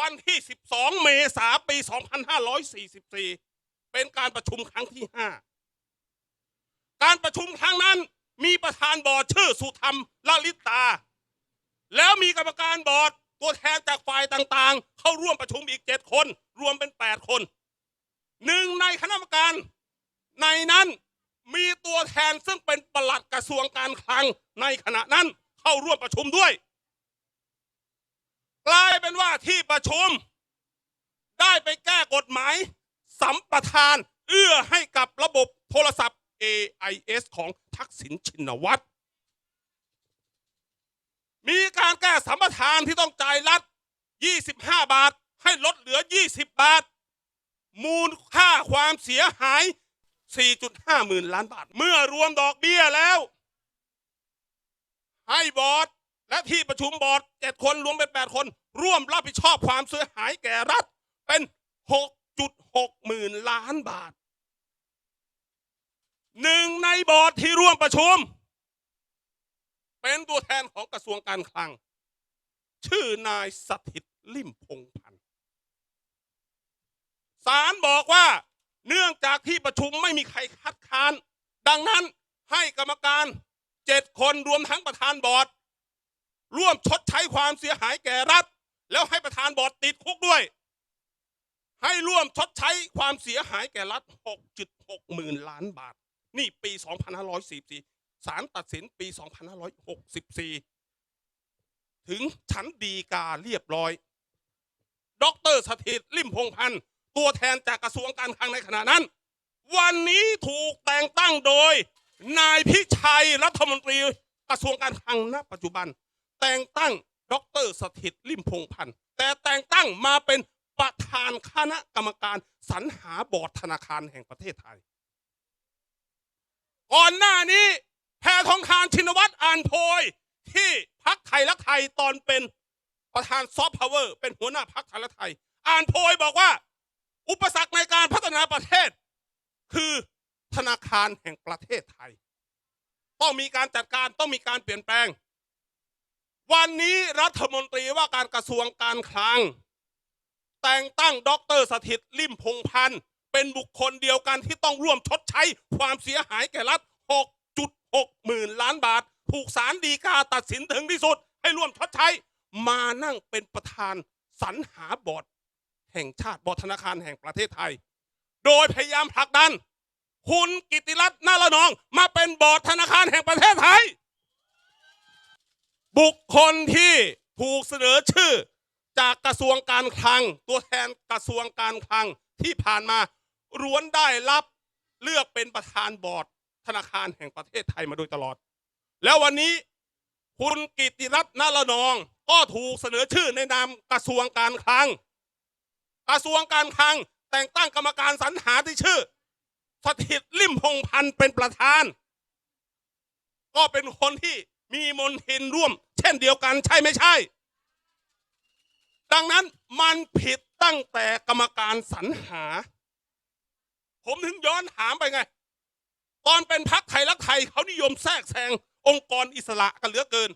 วันที่ 12 เมษายนปี 2544 เป็นการประชุมครั้งที่ 5 การประชุมครั้งนั้นมีประธานบอร์ดชื่อสุธรรมลลิตา แล้วมีกรรมการบอร์ดตัวแทนจากฝ่ายต่างๆ เข้าร่วมประชุมอีก 7 คน รวมเป็น 8 คนหนึ่งในคณะกรรมการในนั้นมีตัวแทนซึ่งเป็นปลัดกระทรวงการคลังในขณะนั้นเข้าร่วมประชุมด้วย กลายเป็นว่าที่ประชุม ได้ไปแก้กฎหมาย สัมปทาน เอื้อให้กับระบบโทรศัพท์ AIS ของทักษิณชินวัตรมีการแก้สัมปทานที่ต้องจ่ายรัฐ 25 บาท ให้ลดเหลือ 20 บาท มูลค่าความเสียหาย 4.5 หมื่นล้านบาท เมื่อรวมดอกเบี้ยแล้ว ให้บอร์ดและที่ประชุมบอร์ด 7 คนรวมเป็น 8 คน ร่วมรับผิดชอบความเสียหายแก่รัฐเป็น 6.6 หมื่นล้านบาท หนึ่งในบอร์ดที่ร่วมประชุม เป็นตัวแทนของกระทรวงการคลัง ชื่อนายสถิตลิมพงพันธ์ศาลบอกว่าเนื่องจากที่ประชุมไม่มีใครคัดค้าน ดังนั้นให้กรรมการเจ็ดคนรวมทั้งประธานบอร์ด ร่วมชดใช้ความเสียหายแก่รัฐ แล้วให้ประธานบอร์ดติดคุกด้วย ให้ร่วมชดใช้ความเสียหายแก่รัฐ 6.6 หมื่นล้านบาท นี่ปี 2544ศาลตัดสินปี 2564 ถึงชั้นดีกาเรียบร้อย ดรสถิตลิมพงพันธ์ตัวแทนจากกระทรวงการคลังในขณะนั้น วันนี้ถูกแต่งตั้งโดย นายพิชัยรัฐมนตรีกระทรวงการคลังณปัจจุบัน แต่งตั้งดรสถิตลิมพงพันธ์แต่แต่งตั้งมาเป็นประธานคณะกรรมการสรรหาบอร์ดธนาคารแห่งประเทศไทย ก่อนหน้านี้แพทองทานชินวัตรอ่านโพยที่พักไทยรักไทยตอนเป็นประธานซอฟต์พาวเวอร์เป็นหัวหน้าพักไทยรักไทย อ่านโพยบอกว่า อุปสรรคในการพัฒนาประเทศ คือธนาคารแห่งประเทศไทย ต้องมีการจัดการต้องมีการเปลี่ยนแปลง วันนี้รัฐมนตรีว่าการกระทรวงการคลัง แต่งตั้งดรสถิตลิมพงพันธ์เป็นบุคคลเดียวกันที่ต้องร่วมชดใช้ความเสียหายแก่รัฐ 6.6 หมื่นล้านบาท ถูกศาลฎีกาตัดสินถึงที่สุด ให้ร่วมชดใช้ มานั่งเป็นประธานสรรหาบอร์ดแห่งชาติบอร์ดธนาคารแห่งประเทศไทย โดยพยายามผลักดัน คุณกิติรัตน์นาละนองมาเป็นบอร์ดธนาคารแห่งประเทศไทย บุคคลที่ถูกเสนอชื่อ จากกระทรวงการคลัง ตัวแทนกระทรวงการคลังที่ผ่านมาล้วนได้รับเลือกเป็นประธานบอร์ดธนาคารแห่งประเทศไทยมาโดยตลอด แล้ววันนี้คุณกิติรัตน์นาลนอง ก็ถูกเสนอชื่อในนามกระทรวงการคลัง กระทรวงการคลังแต่งตั้งกรรมการสรรหาที่ชื่อ สถิตลิมพงพันธ์เป็นประธาน ก็เป็นคนที่ มีมนทินร่วม เช่นเดียวกันใช่ไม่ใช่ ดังนั้นมันผิดตั้งแต่กรรมการสรรหา ผมถึงย้อนถามไปไง ตอนเป็นพักไทยรักไทยเขานิยมแทรกแซงองค์กรอิสระกันเหลือเกิน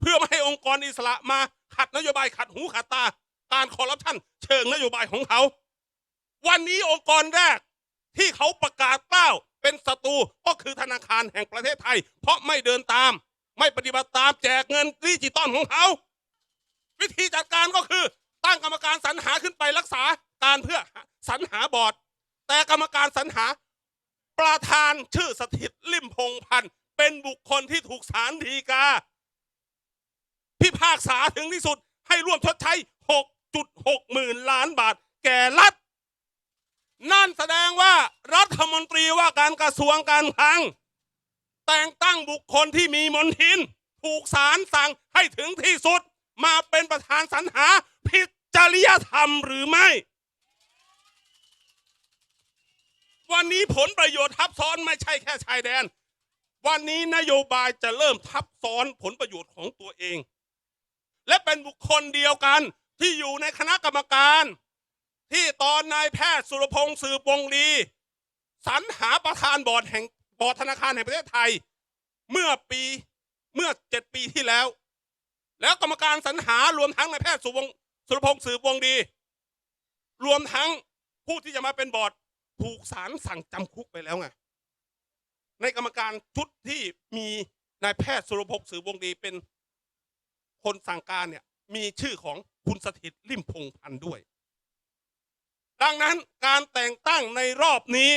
เพื่อไม่ให้องค์กรอิสระมาขัดนโยบายขัดหูขัดตา การคอร์รัปชันเชิงนโยบายของเขา วันนี้องค์กรแรกที่เขาประกาศกล้าวเป็นศัตรูก็คือธนาคารแห่งประเทศไทย เพราะไม่เดินตาม ไม่ปฏิบัติตามแจกเงินดิจิตอลของเขาวิธีจัดการก็คือ ตั้งกรรมการสรรหาขึ้นไปรักษาการเพื่อสรรหาบอร์ด แต่กรรมการสรรหาประธานชื่อสถิตลิมพงพันธ์เป็นบุคคลที่ถูกศาลฎีกาพิพากษาถึงที่สุดให้ร่วมชดใช้ 6.6 หมื่นล้านบาท แก่รัฐ นั่นแสดงว่ารัฐมนตรีว่าการกระทรวงการคลัง แต่งตั้งบุคคลที่มีมนทิน ถูกศาลสั่งให้ถึงที่สุด มาเป็นประธานสรรหาผิดจริยธรรมหรือไม่ วันนี้ผลประโยชน์ทับซ้อนไม่ใช่แค่ชายแดน วันนี้นโยบายจะเริ่มทับซ้อนผลประโยชน์ของตัวเอง และเป็นบุคคลเดียวกันที่อยู่ในคณะกรรมการ ที่ตอนนายแพทย์สุรพงษ์สืบวงลีสรรหาประธานบอร์ดแห่ง บอร์ดธนาคารแห่งประเทศไทย เมื่อปีเมื่อเจ็ดปีที่แล้ว แล้วกรรมการสรรหารวมทั้งนายแพทย์สุวงสุรพงษ์สืบวงดี รวมทั้งผู้ที่จะมาเป็นบอร์ดถูกศาลสั่งจำคุกไปแล้วไงในกรรมการชุดที่มีนายแพทย์สุรพงษ์สืบวงดีเป็นคนสั่งการเนี่ยมีชื่อของคุณสถิตริมพงษ์พันธ์ด้วย ดังนั้นการแต่งตั้งในรอบนี้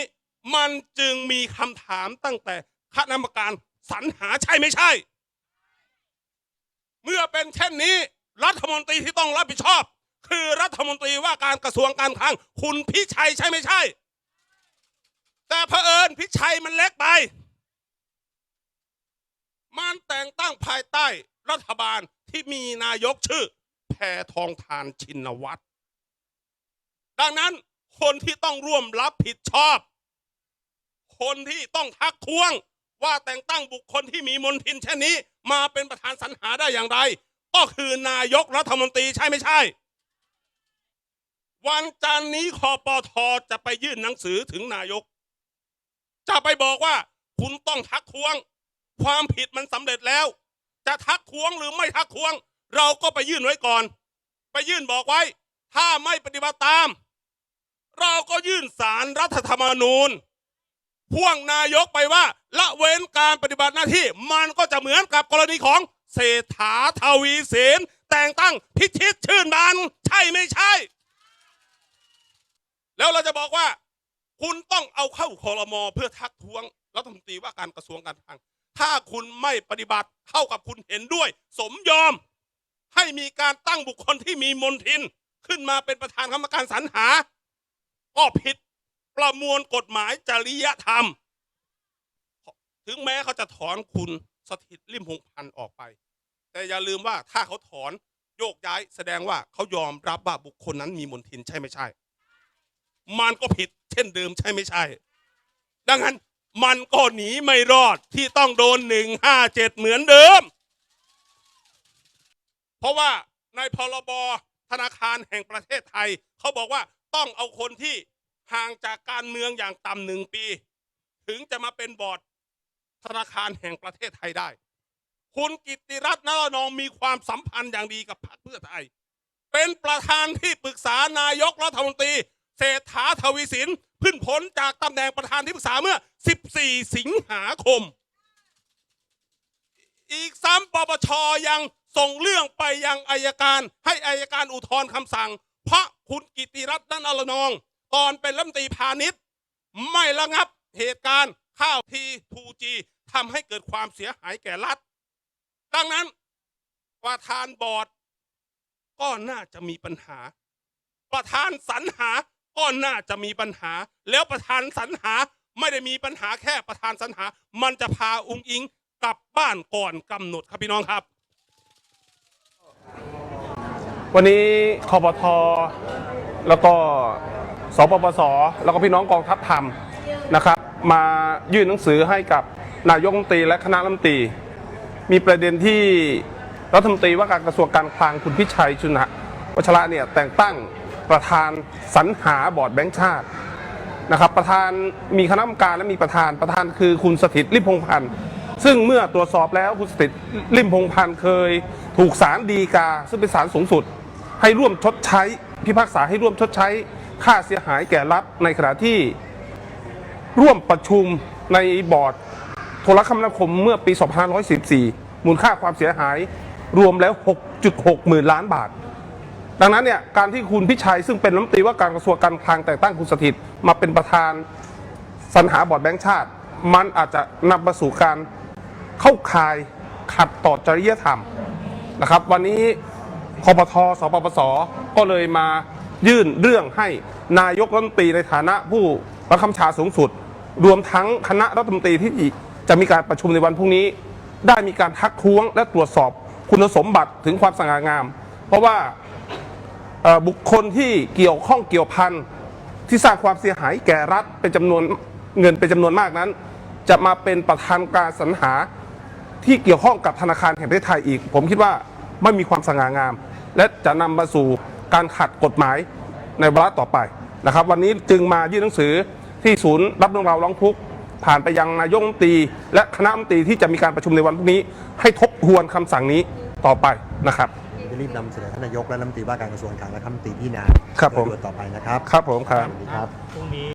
มันจึงมีคำถามตั้งแต่คณะกรรมการสรรหาใช่ไม่ใช่ เมื่อเป็นเช่นนี้รัฐมนตรีที่ต้องรับผิดชอบ คือรัฐมนตรีว่าการกระทรวงการคลังคุณพิชัยใช่ไม่ใช่ แต่เผอิญพิชัยมันเล็กไป มันแต่งตั้งภายใต้รัฐบาลที่มีนายกชื่อ แพทองทานชินวัตรดังนั้นคนที่ต้องร่วมรับผิดชอบ คนที่ต้องทักท้วง ว่าแต่งตั้งบุคคลที่มีมนทินเช่นนี้ มาเป็นประธานสรรหาได้อย่างไร ก็คือนายกรัฐมนตรีใช่ไม่ใช่ วันจันนี้คอปทจะไปยื่นหนังสือถึงนายก จะไปบอกว่าคุณต้องทักท้วง ความผิดมันสำเร็จแล้ว จะทักท้วงหรือไม่ทักท้วง เราก็ไปยื่นไว้ก่อน ไปยื่นบอกไว้ ถ้าไม่ปฏิบัติตาม เราก็ยื่นสารรัฐธรรมนูญ พ่วงนายกไปว่า ละเว้นการปฏิบัติหน้าที่มันก็จะเหมือนกับกรณีของเศรษฐาทวีเสนแต่งตั้งพิชิตชื่นบานใช่ไม่ใช่ แล้วเราจะบอกว่า คุณต้องเอาเข้าคอรมอเพื่อทักท้วงรัฐมนตรีว่าการกระทรวงการคลัง ถ้าคุณไม่ปฏิบัติเท่ากับคุณเห็นด้วย สมยอม ให้มีการตั้งบุคคลที่มีมนทิน ขึ้นมาเป็นประธานกรรมการสรรหา ก็ผิด ประมวลกฎหมายจริยธรรม ถึงแม้เขาจะถอนคุณสถิตริมพงษ์พันธ์ออกไป แต่อย่าลืมว่าถ้าเขาถอนโยกย้ายแสดงว่าเขายอมรับว่าบุคคลนั้นมีมนทินใช่ไม่ใช่ มันก็ผิดเช่นเดิมใช่ไม่ใช่ ดังนั้นมันก็หนีไม่รอดที่ต้องโดนหนึ่งห้าเจ็ดเหมือนเดิม เพราะว่าในพรบธนาคารแห่งประเทศไทย เขาบอกว่าต้องเอาคนที่ ห่างจากการเมืองอย่างต่ำหนึ่งปี ถึงจะมาเป็นบอร์ดธนาคารแห่งประเทศไทยได้ คุณกิติรัตน์นรนองมีความสัมพันธ์อย่างดีกับพรรคเพื่อไทย เป็นประธานที่ปรึกษานายกรัฐมนตรีเศรษฐาทวีสินขึ้นพ้นจากตำแหน่งประธานที่ปรึกษาเมื่อ 14 สิงหาคม อีกซ้ำปปชยังส่งเรื่องไปยังอายการ ให้อายการอุทธรณ์คำสั่ง เพราะคุณกิติรัตน์นันอรนอง ตอนเป็นรัฐมนตรีพาณิชย์ ไม่ระงับเหตุการณ์ข้าวทีทูจีทำให้เกิดความเสียหายแก่รัฐ ดังนั้นประธานบอร์ด ก็น่าจะมีปัญหา ประธานสรรหาก็น่าจะมีปัญหา แล้วประธานสรรหาไม่ได้มีปัญหาแค่ประธานสรรหา มันจะพาอุ้งอิงกลับบ้านก่อนกำหนดครับพี่น้องครับ วันนี้คอปทแล้วก็ สปปส แล้วก็พี่น้องกองทัพธรรมนะครับ มายื่นหนังสือให้กับนายกรัฐมนตรีและคณะรัฐมนตรี มีประเด็นที่รัฐมนตรีว่าการกระทรวงการคลังคุณพิชัยชุนหะวัชระเนี่ยแต่งตั้งประธานสรรหาบอร์ดแบงค์ชาตินะครับประธานมีคณะกรรมการและมีประธานประธานคือคุณสถิตริมพงพันธ์ซึ่งเมื่อตรวจสอบแล้วคุณสถิตริมพงพันธ์เคยถูกศาลฎีกา ซึ่งเป็นศาลสูงสุด ให้ร่วมชดใช้พิพากษาให้ร่วมชดใช้ ค่าเสียหายแก่รัฐในขณะที่ร่วมประชุมในบอร์ดโทรคมนาคมเมื่อปี 2514 มูลค่าความเสียหายรวมแล้ว 6.6 หมื่นล้านบาท ดังนั้นเนี่ยการที่คุณพิชัยซึ่งเป็นรัฐมนตรีว่าการกระทรวงการคลังแต่งตั้งคุณสถิตมาเป็นประธานสรรหาบอร์ดแบงค์ชาติ มันอาจจะนำมาสู่การเข้าข่ายขัดต่อจริยธรรมนะครับ วันนี้คอปทสปปสก็เลยมา ยื่นเรื่องให้นายกรัฐมนตรีในฐานะผู้บังคับชาสูงสุด รวมทั้งคณะรัฐมนตรีที่จะมีการประชุมในวันพรุ่งนี้ ได้มีการทักท้วงและตรวจสอบคุณสมบัติถึงความสง่างาม เพราะว่าบุคคลที่เกี่ยวข้องเกี่ยวพันที่สร้างความเสียหายแก่รัฐเป็นจำนวนเงินเป็นจำนวนมากนั้น จะมาเป็นประธานการสรรหาที่เกี่ยวข้องกับธนาคารแห่งประเทศไทยอีก ผมคิดว่าไม่มีความสง่างาม และจะนำมาสู่ การขัดกฎหมายในวาระต่อไปนะครับ วันนี้จึงมายื่นหนังสือที่ศูนย์รับเรื่องราวร้องทุกข์ผ่านไปยังนายกรัฐมนตรี และคณะรัฐมนตรีที่จะมีการประชุมในวันพรุ่งนี้ ให้ทบทวนคำสั่งนี้ต่อไปนะครับจะรีบนำเสนอท่านนายกและรัฐมนตรีว่าการกระทรวงการคลังและรัฐมนตรีพิจารณาครับผม โดยด่วนต่อไปนะครับ ครับผมครับ สวัสดีครับ พรุ่งนี้